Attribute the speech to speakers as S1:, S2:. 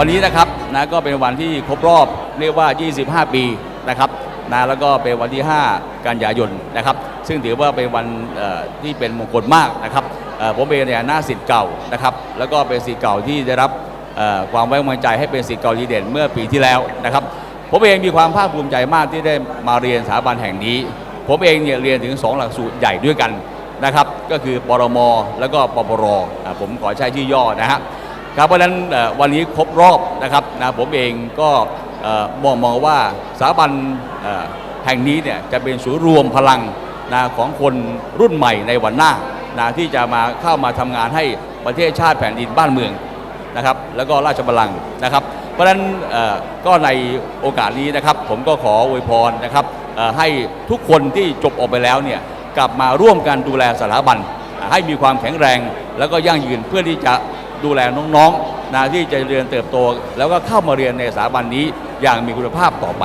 S1: วันนี้นะครับนะก็เป็นวันที่ครบรอบเรียกว่า 25 ปีนะครับนะแล้วก็เป็นวันที่ 5 กันยายนนะครับ ซึ่งถือว่าเป็นวันที่เป็นมงคลมากนะครับผมเองเนี่ยหน้าสิทธิ์เก่านะครับ แล้วก็เป็นสิทธิ์เก่าที่ได้รับความไว้วางใจให้เป็นสิทธิ์เก่าดีเด่นเมื่อปีที่แล้วนะครับ ผมเองมีความภาคภูมิใจมากที่ได้มาเรียนสถาบันแห่งนี้ ผมเองเนี่ยเรียนถึง 2 หลักสูตรใหญ่ด้วยกันนะครับ ก็คือปรม แล้วก็ปปรอผมขอใช้ชื่อย่อนะฮะ ครับเพราะฉะนั้นวันนี้ครบรอบนะครับนะผมเองก็มองมองว่าสถาบันแห่งนี้เนี่ยจะเป็นศูนย์รวมพลังนะของคนรุ่นใหม่ในวันหน้านะที่จะมาเข้ามาทำงานให้ประเทศชาติแผ่นดินบ้านเมืองนะครับ แล้วก็ราชบัลลังก์นะครับ เพราะฉะนั้นก็ในโอกาสนี้นะครับ ผมก็ขออวยพรนะครับให้ทุกคนที่จบออกไปแล้วเนี่ยกลับมาร่วมกันดูแลสถาบัน ให้มีความแข็งแรง แล้วก็ยั่งยืนเพื่อที่จะ ดูแลน้องๆนะที่จะเรียนเติบโต แล้วก็เข้ามาเรียนในสถาบันนี้อย่างมีคุณภาพต่อไป